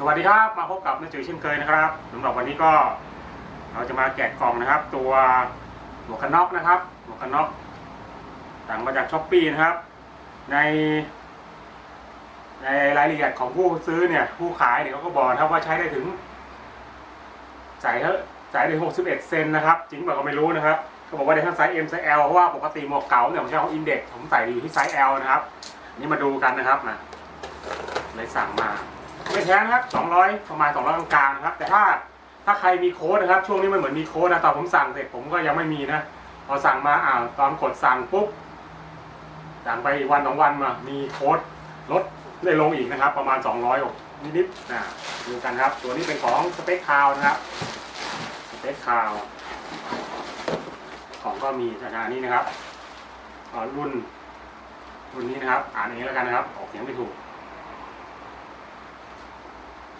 สวัสดีครับมาพบกับนายจือเช่นเคยนะครับสำหรับวันนี้ก็เราจะมาแกะกล่องนะครับ ตัวหมวกกันน็อกนะครับหมวกกันน็อกสั่งมาจากช้อปปี้นะครับ ในในรายละเอียดของผู้ซื้อเนี่ยผู้ขายเนี่ยเขาก็บอกครับว่าใช้ได้ถึงใส่เถอะใส่ได้61เอ็ดเซนนะครับจริงเปล่าก็ไม่รู้นะครับเขาบอกว่าได้ทั้งไซส์ M ไซส์ L เพราะว่าปกติหมวกเก่าเนี่ยผมใช้ของอินเด็กผมใส่อยู่ที่ไซส์ L นะครับนี่มาดูกันนะครับมาเลยสั่งมา ไม่แพงนะครับ 200 ประมาณ 200กลางๆนะครับ แต่ถ้าถ้าใครมีโค้ดนะครับ ช่วงนี้มันเหมือนมีโค้ดนะตอนผมสั่งเสร็จผมก็ยังไม่มีนะพอสั่งมาอ่าตอนกดสั่งปุ๊บสั่งไปวันสองวันมามีโค้ดลดได้ลงอีกนะครับ ประมาณ 200อกนิดๆนะดูกันครับ ตัวนี้เป็นของสเปคคาวนะครับสเปคคาวของก็มีสถานี้นะครับรุ่นรุ่นนี้นะครับ อ่านเองแล้วกันนะครับ ออกเสียงไม่ถูก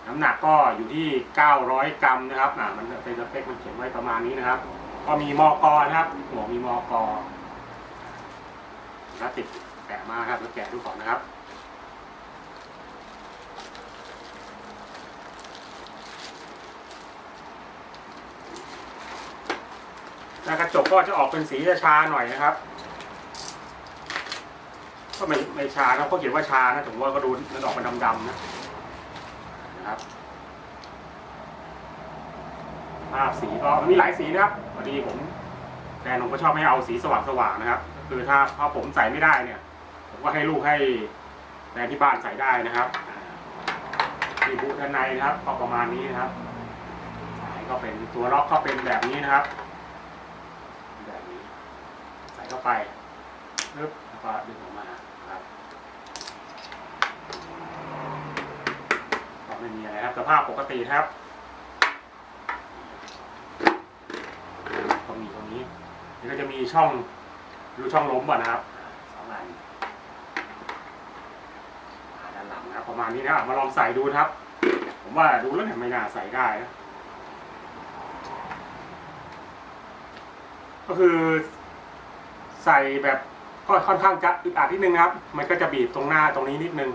น้ำหนักก็อยู่ที่ 900 กรัมนะครับอ่ามันเป็นสเปคมันเขียนไว้ประมาณนี้นะครับ ก็มีมอกอนะครับหัวมีมอกอพลาสติกแกะมาครับแล้วแกะดูก่อนนะครับหน้ากระจกก็จะออกเป็นสีชาหน่อยนะครับ ก็ไม่ไม่ชานะเขาเขียนว่าชานะผมว่าก็ดูมันออกมาดำๆนะ นะครับภาพสีก็มันมีหลายสีนะครับพอดีผมแฟนผมก็ชอบให้เอาสีสว่างๆนะครับ คือถ้าถ้าผมใส่ไม่ได้เนี่ย ผมก็ให้ลูกให้แฟนที่บ้านใส่ได้นะครับที่บุด้านในนะครับ ก็ประมาณนี้นะครับสายก็เป็นตัวล็อกก็เป็นแบบนี้นะครับ แบบนี้ ใส่เข้าไปปึ๊บแล้วก็ดึงออกมาครับ นะครับก็ไม่มีอะไรครับสภาพปกติครับ ก็มีตรงนี้ นี่ก็จะมีช่องรูช่องล้มก่อนนะครับสองอันอ่าด้านหลังนะครับประมาณนี้นะครับมาลองใส่ดูนะครับ ผมว่าดูแล้วเนี่ยไม่น่าใส่ได้นะก็คือใส่แบบก็ค่อนข้างจะอึดอัดนิดนึงนะครับ มันก็จะบีบตรงหน้าตรงนี้นิดนึง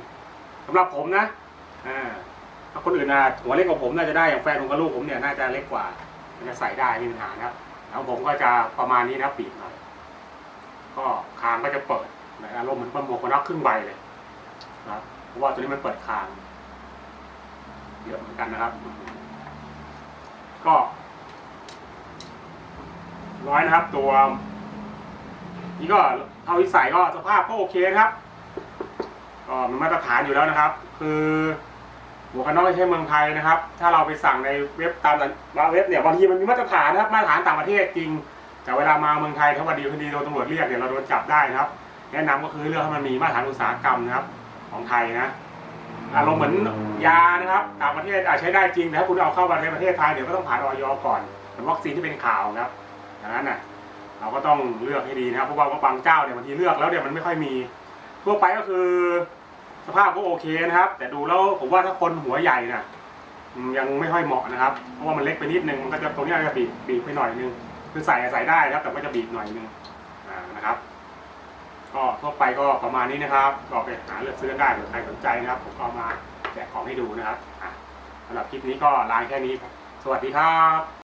สำหรับผมนะอ่าถ้า คนอื่นนะหัวเล็กกว่าผมน่าจะได้อย่างแฟนผมกับลูกผมเนี่ยน่าจะเล็กกว่ามันจะใส่ได้ไม่มีปัญหานะครับแล้วผมก็จะประมาณนี้นะครับปีกหน่อยก็คางก็จะเปิดนะอารมณ์เหมือนหมวกกันน็อกครึ่งใบเลยนะครับเพราะว่าตัวนี้มันเปิดคางเยอะเหมือนกันนะครับ ก็ร้อยนะครับ ตัว นี่ก็เอาที่ใส่ก็สภาพก็โอเคนะครับ ก็มันมาตรฐานอยู่แล้วนะครับ คือ หมวกกันน็อกไม่ใช่เมืองไทยนะครับ ถ้าเราไปสั่งในเว็บตามเว็บเนี่ยบางทีมันมีมาตรฐานนะครับมาตรฐานต่างประเทศจริง แต่เวลามาเมืองไทยถ้าวันดีคืนดีโดนตำรวจเรียกเนี่ยเราโดนจับได้นะครับ แนะนำก็คือเรื่องให้มันมีมาตรฐานอุตสาหกรรมนะครับ ของไทยนะอารมณ์เหมือนยานะครับต่างประเทศอาจใช้ได้จริงแต่ถ้าคุณเอาเข้ามาในประเทศไทยเดี๋ยวก็ต้องผ่านออยก่อนเหมือนวัคซีนที่เป็นข่าวนะครับดังนั้นน่ะเราก็ต้องเลือกให้ดีนะครับเพราะว่าบางเจ้าเนี่ยบางทีเลือกแล้วเนี่ยมันไม่ค่อยมีทั่วไปก็คือ ภาพก็โอเคนะครับ แต่ดูแล้วผมว่าถ้าคนหัวใหญ่น่ะยังไม่ค่อยเหมาะนะครับ เพราะว่ามันเล็กไปนิดนึง มันก็จะตรงนี้อาจจะบีบบีบไปหน่อยนึง คือใส่ใส่ได้นะครับ แต่ก็จะบีบหน่อยนึงนะครับ ก็ทั่วไปก็ประมาณนี้นะครับ ก็ไปหาเลือกซื้อได้หรือใครสนใจนะครับ ผมก็เอามาแจกของให้ดูนะครับสำหรับคลิปนี้ก็ลาแค่นี้ครับ สวัสดีครับ